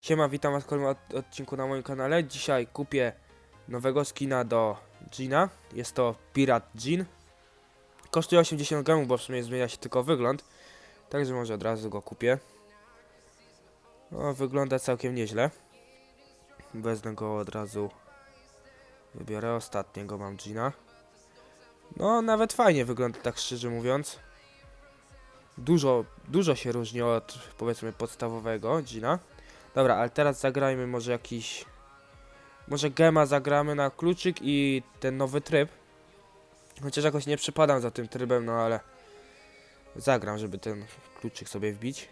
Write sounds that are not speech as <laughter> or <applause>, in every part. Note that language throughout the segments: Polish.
Siema, witam was w kolejnym od- odcinku na moim kanale. Dzisiaj kupię nowego skina do Gina. Jest to Pirat Gin. Kosztuje 80 gramów, bo w sumie zmienia się tylko wygląd. Także może od razu go kupię. No, wygląda całkiem nieźle. Wezmę go od razu. Wybiorę ostatniego, mam Gina. No, nawet fajnie wygląda, tak szczerze mówiąc. Dużo, dużo się różni od, powiedzmy, podstawowego Gina. Dobra, ale teraz zagrajmy może jakiś... Może gema zagramy na kluczyk i ten nowy tryb. Chociaż jakoś nie przypadam za tym trybem, no ale... Zagram, żeby ten kluczyk sobie wbić.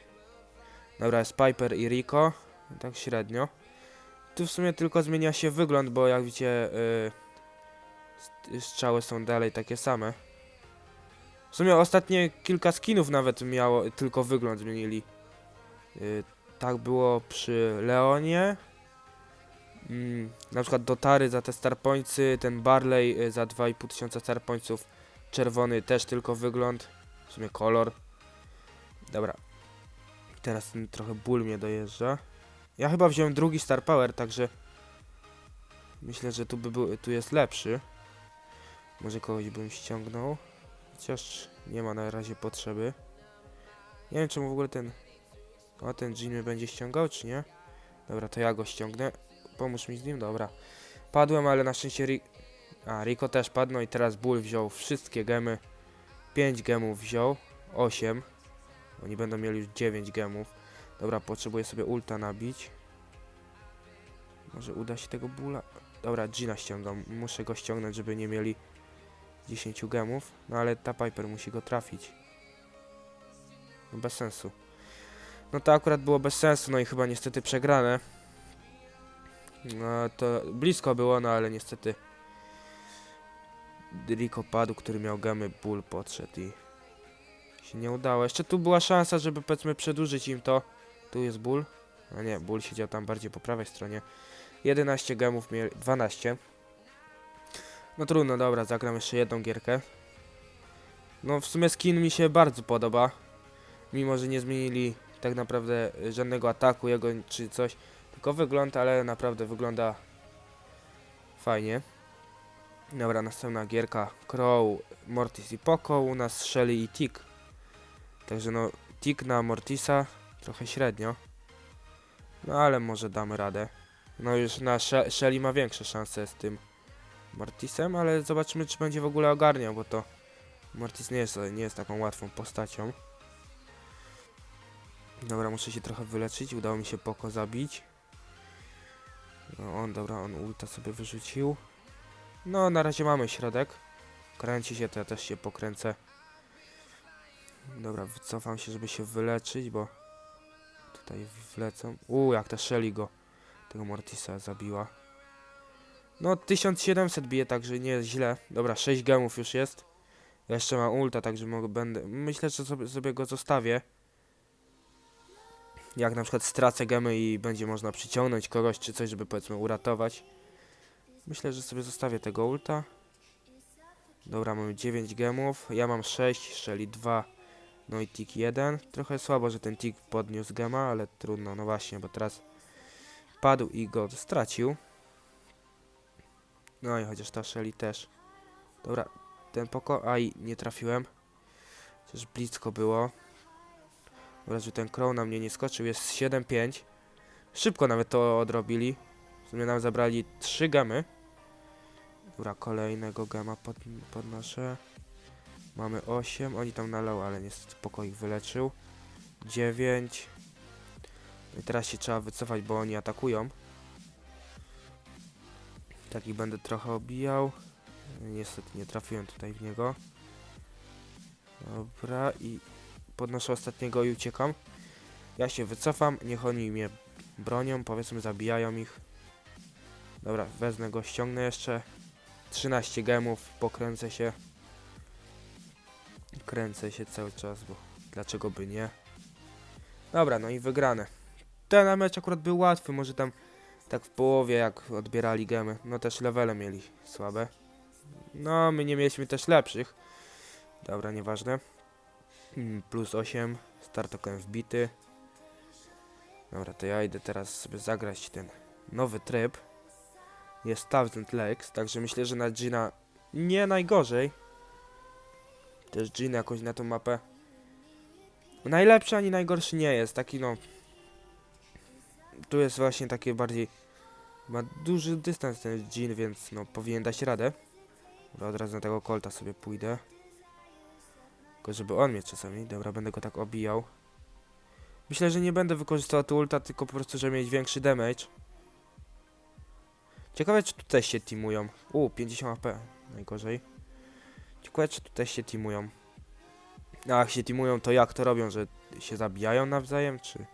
Dobra, jest Piper i Rico. Tak średnio. Tu w sumie tylko zmienia się wygląd, bo jak widzicie... Yy, strzały są dalej takie same. W sumie ostatnie kilka skinów nawet miało, tylko wygląd zmienili. Yy, tak było przy Leonie. Mm, na przykład Dotary za te Starpointsy, ten Barley y, za 2,5 tysiąca Starpointsów. Czerwony też tylko wygląd, w sumie kolor. Dobra. Teraz ten trochę ból mnie dojeżdża. Ja chyba wziąłem drugi Star Power, także myślę, że tu by był, tu jest lepszy. Może kogoś bym ściągnął. Chociaż nie ma na razie potrzeby. Nie wiem czemu w ogóle ten o, ten mnie będzie ściągał, czy nie? Dobra, to ja go ściągnę. Pomóż mi z nim, dobra. Padłem, ale na szczęście Ri A, Rico też padł, no i teraz Bull wziął wszystkie gemy. 5 gemów wziął, 8. Oni będą mieli już 9 gemów. Dobra, potrzebuję sobie ulta nabić. Może uda się tego Bulla... Dobra, Gina ściągam. Muszę go ściągnąć, żeby nie mieli 10 gemów. No ale ta Piper musi go trafić. No, bez sensu. No to akurat było bez sensu, no i chyba niestety przegrane. No to blisko było, no ale niestety Rico padł, który miał gemy, ból podszedł i się nie udało. Jeszcze tu była szansa, żeby powiedzmy przedłużyć im to. Tu jest ból. A nie, ból siedział tam bardziej po prawej stronie. 11 gemów mieli, 12. No trudno, dobra, zagram jeszcze jedną gierkę. No w sumie skin mi się bardzo podoba. Mimo, że nie zmienili tak naprawdę y, żadnego ataku jego czy coś, tylko wygląd, ale naprawdę wygląda fajnie. Dobra, następna gierka Crow, Mortis i Poco, u nas Shelly i Tick. Także no, Tick na Mortisa trochę średnio. No ale może damy radę. No już na She Shelly ma większe szanse z tym Mortisem, ale zobaczymy czy będzie w ogóle ogarniał, bo to Mortis nie jest, nie jest taką łatwą postacią. Dobra, muszę się trochę wyleczyć. Udało mi się Poko zabić. No on, dobra, on ulta sobie wyrzucił. No, na razie mamy środek. Kręci się, to ja też się pokręcę. Dobra, wycofam się, żeby się wyleczyć, bo tutaj wlecą. Uuu, jak ta Shelly go, tego Mortisa zabiła. No, 1700 bije, także nie jest źle. Dobra, 6 gemów już jest. Jeszcze mam ulta, także mogę, będę... Myślę, że sobie, sobie go zostawię jak na przykład stracę gemy i będzie można przyciągnąć kogoś czy coś, żeby powiedzmy uratować. Myślę, że sobie zostawię tego ulta. Dobra, mamy 9 gemów, ja mam 6, Shelly 2, no i Tik 1. Trochę słabo, że ten Tik podniósł gema, ale trudno, no właśnie, bo teraz padł i go stracił. No i chociaż ta Shelly też. Dobra, ten poko... Aj, nie trafiłem. Chociaż blisko było. Oraz, że ten Crow na mnie nie skoczył, jest 7-5. Szybko nawet to odrobili. W sumie nam zabrali 3 gemy. Dobra, kolejnego gema pod, podnoszę. Mamy 8, oni tam nalał, ale niestety ich wyleczył. 9. I teraz się trzeba wycofać, bo oni atakują. Tak ich będę trochę obijał. Niestety nie trafiłem tutaj w niego. Dobra, i podnoszę ostatniego i uciekam. Ja się wycofam, niech oni mnie bronią, powiedzmy zabijają ich. Dobra, wezmę go, ściągnę jeszcze. 13 gemów, pokręcę się. Kręcę się cały czas, bo dlaczego by nie. Dobra, no i wygrane. Ten mecz akurat był łatwy, może tam tak w połowie jak odbierali gemy. No też levele mieli słabe. No, my nie mieliśmy też lepszych. Dobra, nieważne. Mm, plus 8, start token wbity. Dobra, to ja idę teraz sobie zagrać ten nowy tryb. Jest Thousand Legs, także myślę, że na Gina nie najgorzej. Też Gin jakoś na tą mapę. Najlepszy ani najgorszy nie jest, taki no. Tu jest właśnie takie bardziej. Ma duży dystans ten Gin, więc no powinien dać radę. Dobra, od razu na tego kolta sobie pójdę. Tylko żeby on mnie czasami. Dobra, będę go tak obijał. Myślę, że nie będę wykorzystywał tu ulta, tylko po prostu, żeby mieć większy damage. Ciekawe, czy tu też się teamują. U, 50 AP. Najgorzej. Ciekawe, czy tu też się teamują. A jak się teamują, to jak to robią, że się zabijają nawzajem, czy...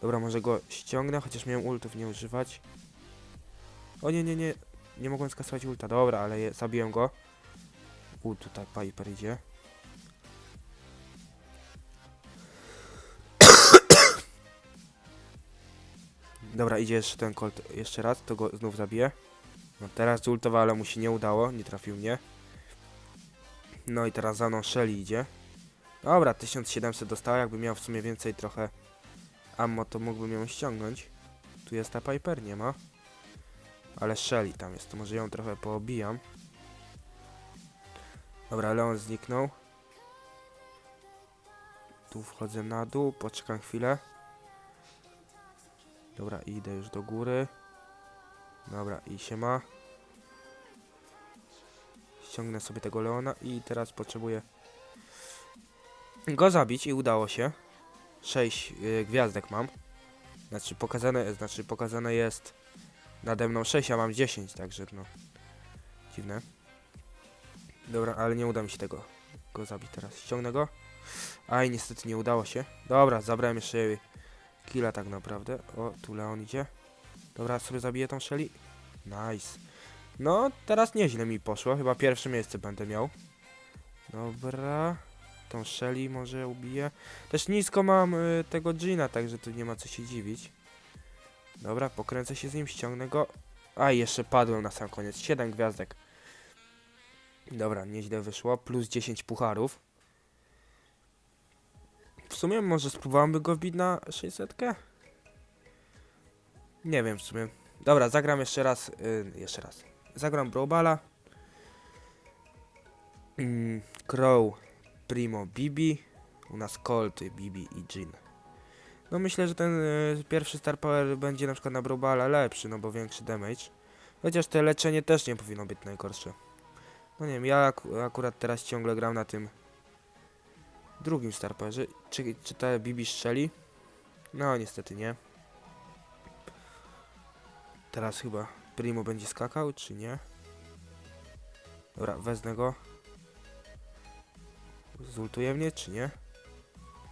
Dobra, może go ściągnę, chociaż miałem ultów nie używać. O nie, nie, nie. Nie mogłem skasować ulta. Dobra, ale je, go. U, tutaj Piper idzie. Dobra, idzie jeszcze ten kolt jeszcze raz, to go znów zabiję. No teraz zultowa, ale mu się nie udało, nie trafił mnie. No i teraz za mną Shelly idzie. Dobra, 1700 dostała, jakby miał w sumie więcej trochę ammo, to mógłbym ją ściągnąć. Tu jest ta Piper, nie ma. Ale Shelly tam jest, to może ją trochę poobijam. Dobra, Leon zniknął. Tu wchodzę na dół, poczekam chwilę. Dobra, idę już do góry. Dobra, i się ma. Ściągnę sobie tego Leona i teraz potrzebuję go zabić i udało się. 6 y, gwiazdek mam. Znaczy pokazane, znaczy pokazane jest nade mną 6, a mam 10, także no. Dziwne. Dobra, ale nie uda mi się tego go zabić teraz. Ściągnę go. Aj, niestety nie udało się. Dobra, zabrałem jeszcze killa tak naprawdę. O, tu Leon idzie. Dobra, sobie zabiję tą Shelly. Nice. No, teraz nieźle mi poszło. Chyba pierwsze miejsce będę miał. Dobra. Tą Shelly może ubiję. Też nisko mam y, tego Gina, także tu nie ma co się dziwić. Dobra, pokręcę się z nim, ściągnę go. A, jeszcze padłem na sam koniec. 7 gwiazdek. Dobra, nieźle wyszło. Plus 10 pucharów. Sumie może spróbowałby go wbić na 600? Nie wiem w sumie. Dobra, zagram jeszcze raz. y, jeszcze raz. Zagram Brobala. Mm, Crow, Primo, Bibi. U nas Colt, Bibi i Jin. No myślę, że ten y, pierwszy Star Power będzie na przykład na Brobala lepszy, no bo większy damage. Chociaż te leczenie też nie powinno być najgorsze. No nie wiem, ja ak akurat teraz ciągle gram na tym drugim Star Powerze. Czy, czy ta Bibi strzeli? No niestety nie. Teraz chyba Primo będzie skakał, czy nie? Dobra, wezmę go. Zultuje mnie, czy nie?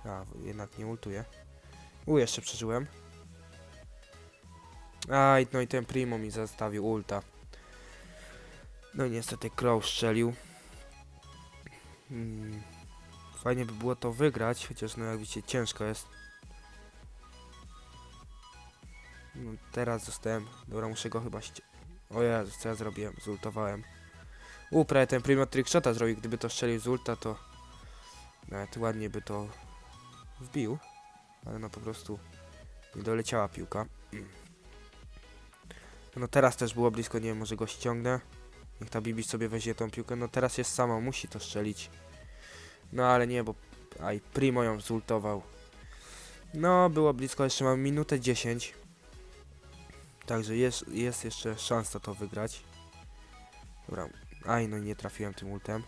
A, jednak nie ultuje. U, jeszcze przeżyłem. Aj, no i ten Primo mi zastawił ulta. No i niestety Crow strzelił. Hmm. Fajnie by było to wygrać, chociaż no jak widzicie ciężko jest. No teraz zostałem. Dobra, muszę go chyba ści... O Jezus, co ja zrobiłem? Zultowałem. U, prawie ten Primo Trickshota zrobił. Gdyby to strzelił z ulta, to... Nawet ładnie by to wbił. Ale no po prostu nie doleciała piłka. <clears throat> No teraz też było blisko, nie wiem, może go ściągnę. Niech ta Bibi sobie weźmie tą piłkę. No teraz jest sama, musi to strzelić. No ale nie, bo... Aj, Primo ją zultował. No, było blisko, jeszcze mam minutę 10. Także jest, jest jeszcze szansa to wygrać. Dobra, aj, no nie trafiłem tym ultem.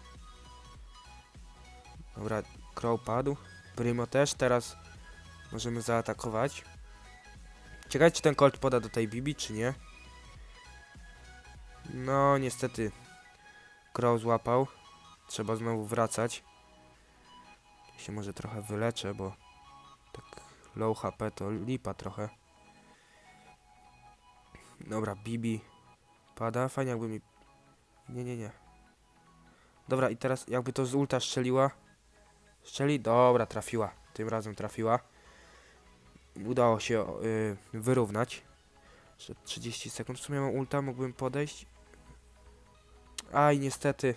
Dobra, Crow padł. Primo też, teraz możemy zaatakować. Ciekawe, czy ten Colt poda do tej Bibi, czy nie. No, niestety. Crow złapał. Trzeba znowu wracać. Się może trochę wyleczę, bo tak low HP to lipa trochę. Dobra, Bibi pada. Fajnie jakby mi... Nie, nie, nie. Dobra, i teraz jakby to z ulta strzeliła. Strzeli? Dobra, trafiła. Tym razem trafiła. Udało się y, wyrównać. Jeszcze 30 sekund. W sumie mam ulta, mógłbym podejść. Aj, niestety.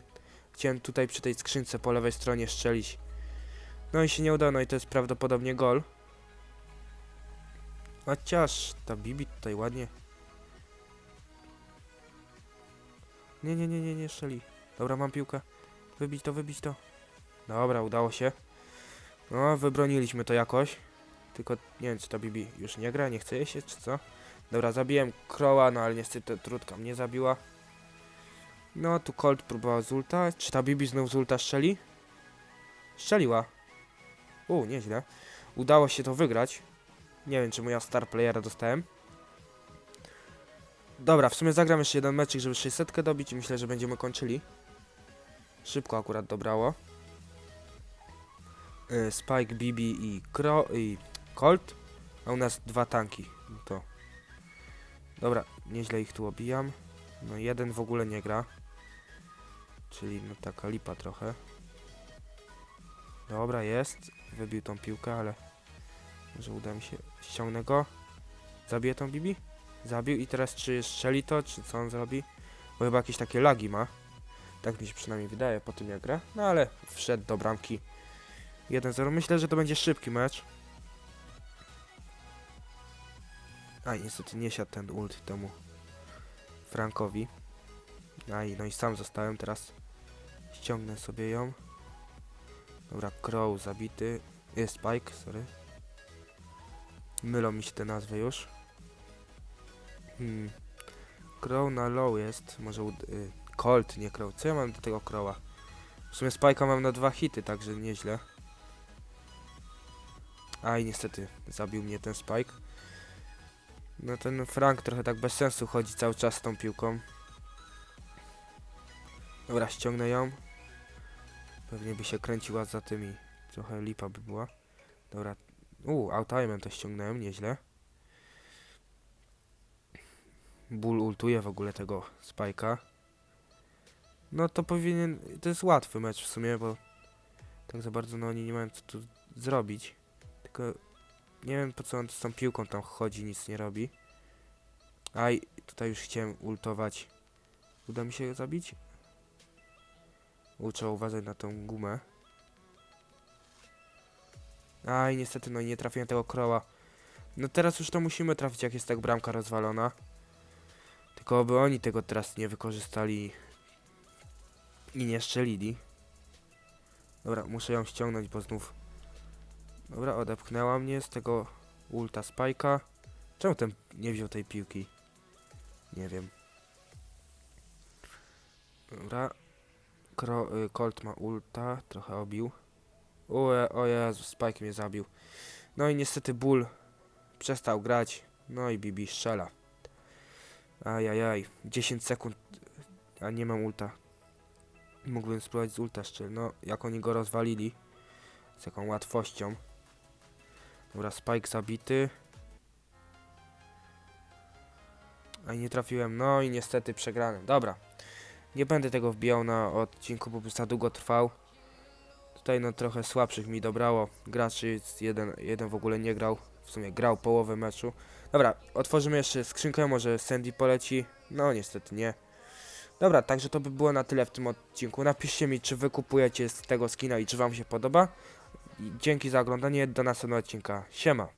Chciałem tutaj przy tej skrzynce po lewej stronie strzelić. No i się nie udało, no i to jest prawdopodobnie gol. Chociaż ta Bibi tutaj ładnie. Nie, nie, nie, nie, nie strzeli. Dobra, mam piłkę. Wybić to, wybić to. Dobra, udało się. No, wybroniliśmy to jakoś. Tylko nie wiem, czy ta Bibi już nie gra, nie chce jej się, czy co? Dobra, zabiłem Crowa, no ale niestety trudka mnie zabiła. No, tu Colt próbował z ulta. Czy ta Bibi znów z ulta strzeli? Strzeliła. U, nieźle. Udało się to wygrać. Nie wiem, czy moja star playera dostałem. Dobra, w sumie zagram jeszcze jeden meczek, żeby 600 dobić i myślę, że będziemy kończyli. Szybko akurat dobrało. Y, Spike, Bibi i, Kro i Colt. A u nas dwa tanki. To. Dobra, nieźle ich tu obijam. No jeden w ogóle nie gra. Czyli no taka lipa trochę. Dobra, jest. Wybił tą piłkę, ale może uda mi się. Ściągnę go. Zabiję tą Bibi? Zabił i teraz czy strzeli to, czy co on zrobi? Bo chyba jakieś takie lagi ma. Tak mi się przynajmniej wydaje po tym jak gra. No ale wszedł do bramki. 1-0. Myślę, że to będzie szybki mecz. A niestety nie siadł ten ult temu Frankowi. A i no i sam zostałem teraz. Ściągnę sobie ją. Dobra, Crow zabity. Jest Spike, sorry. Mylą mi się te nazwy już. Hmm. Crow na low jest. Może y, Colt, nie Crow. Co ja mam do tego Crowa? W sumie Spike'a mam na dwa hity, także nieźle. Aj, niestety, zabił mnie ten Spike. No ten Frank trochę tak bez sensu chodzi cały czas z tą piłką. Dobra, ściągnę ją. Pewnie by się kręciła za tym i trochę lipa by była. Dobra. Uuu, outimem to ściągnąłem, nieźle. Bull ultuje w ogóle tego Spike'a. No to powinien... To jest łatwy mecz w sumie, bo tak za bardzo no oni nie mają co tu zrobić. Tylko nie wiem po co on z tą piłką tam chodzi, nic nie robi. Aj, tutaj już chciałem ultować. Uda mi się zabić? U, trzeba uważać na tą gumę. Aj, niestety, no i nie trafiłem tego kroła. No teraz już to musimy trafić, jak jest tak bramka rozwalona. Tylko by oni tego teraz nie wykorzystali i nie strzelili. Dobra, muszę ją ściągnąć, bo znów... Dobra, odepchnęła mnie z tego ulta Spike'a. Czemu ten nie wziął tej piłki? Nie wiem. Dobra. Kro, y, Colt ma ulta, trochę obił. Je- o Jezu, Spike mnie zabił. No i niestety Bull przestał grać. No i Bibi strzela. Ajajaj, 10 sekund, a nie mam ulta. Mógłbym spróbować z ulta szczel. No, jak oni go rozwalili. Z jaką łatwością. Dobra, Spike zabity. A nie trafiłem. No i niestety przegrałem. Dobra. Nie będę tego wbijał na odcinku, bo za długo trwał. Tutaj no trochę słabszych mi dobrało. Graczy jeden, jeden w ogóle nie grał. W sumie grał połowę meczu. Dobra, otworzymy jeszcze skrzynkę, może Sandy poleci. No niestety nie. Dobra, także to by było na tyle w tym odcinku. Napiszcie mi, czy wy kupujecie z tego skina i czy wam się podoba. I dzięki za oglądanie, do następnego odcinka. Siema.